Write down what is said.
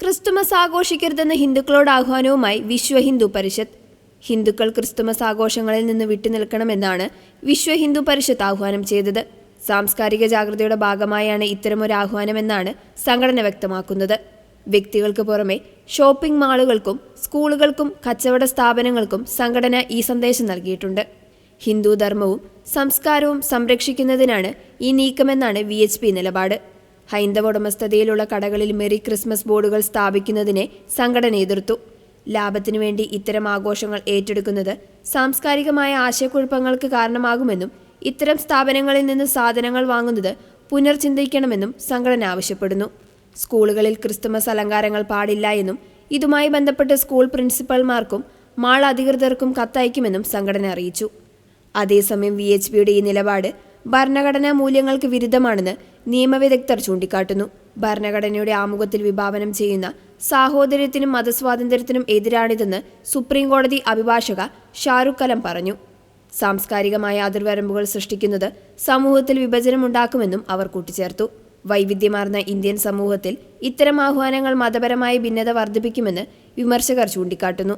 Christmas ആഘോഷിക്കരുതെന്ന ഹിന്ദുക്കളോട് ആഹ്വാനവുമായി Vishwa Hindu Parishad. ഹിന്ദുക്കൾ Christmas ആഘോഷങ്ങളിൽ നിന്ന് വിട്ടുനിൽക്കണമെന്നാണ് വിശ്വ ഹിന്ദു പരിഷത്ത് ആഹ്വാനം ചെയ്തത്. സാംസ്കാരിക ജാഗ്രതയുടെ ഭാഗമായാണ് ഇത്തരമൊരു ആഹ്വാനമെന്നാണ് സംഘടന വ്യക്തമാക്കുന്നത്. വ്യക്തികൾക്ക് പുറമെ ഷോപ്പിംഗ് മാളുകൾക്കും സ്കൂളുകൾക്കും കച്ചവട സ്ഥാപനങ്ങൾക്കും സംഘടന ഈ സന്ദേശം നൽകിയിട്ടുണ്ട്. ഹിന്ദു ധർമ്മവും സംസ്കാരവും സംരക്ഷിക്കുന്നതിനാണ് ഈ നീക്കമെന്നാണ് വി നിലപാട്. ഹൈന്ദവ ഉടമസ്ഥതയിലുള്ള കടകളിൽ മെറി ക്രിസ്മസ് ബോർഡുകൾ സ്ഥാപിക്കുന്നതിനെ സംഘടന എതിർത്തു. ലാഭത്തിനു വേണ്ടി ഇത്തരം ആഘോഷങ്ങൾ ഏറ്റെടുക്കുന്നത് സാംസ്കാരികമായ ആശയക്കുഴപ്പങ്ങൾക്ക് കാരണമാകുമെന്നും ഇത്തരം സ്ഥാപനങ്ങളിൽ നിന്ന് സാധനങ്ങൾ വാങ്ങുന്നത് പുനർചിന്തിക്കണമെന്നും സംഘടന ആവശ്യപ്പെടുന്നു. സ്കൂളുകളിൽ ക്രിസ്തുമസ് അലങ്കാരങ്ങൾ പാടില്ല എന്നും ഇതുമായി ബന്ധപ്പെട്ട് സ്കൂൾ പ്രിൻസിപ്പൽമാർക്കും മാൾ അധികൃതർക്കും കത്തയക്കുമെന്നും സംഘടന അറിയിച്ചു. അതേസമയം വി എച്ച് പിയുടെ ഈ നിലപാട് ഭരണഘടനാ മൂല്യങ്ങൾക്ക് വിരുദ്ധമാണെന്ന് നിയമവിദഗ്ധർ ചൂണ്ടിക്കാട്ടുന്നു. ഭരണഘടനയുടെ ആമുഖത്തിൽ വിഭാവനം ചെയ്യുന്ന സാഹോദര്യത്തിനും മതസ്വാതന്ത്ര്യത്തിനും എതിരാണിതെന്ന് സുപ്രീംകോടതി അഭിഭാഷക ഷാറുഖ് കലം പറഞ്ഞു. സാംസ്കാരികമായ അതിർവരമ്പുകൾ സൃഷ്ടിക്കുന്നത് സമൂഹത്തിൽ വിഭജനമുണ്ടാക്കുമെന്നും അവർ കൂട്ടിച്ചേർത്തു. വൈവിധ്യമാർന്ന ഇന്ത്യൻ സമൂഹത്തിൽ ഇത്തരം ആഹ്വാനങ്ങൾ മതപരമായ ഭിന്നത വർദ്ധിപ്പിക്കുമെന്ന് വിമർശകർ ചൂണ്ടിക്കാട്ടുന്നു.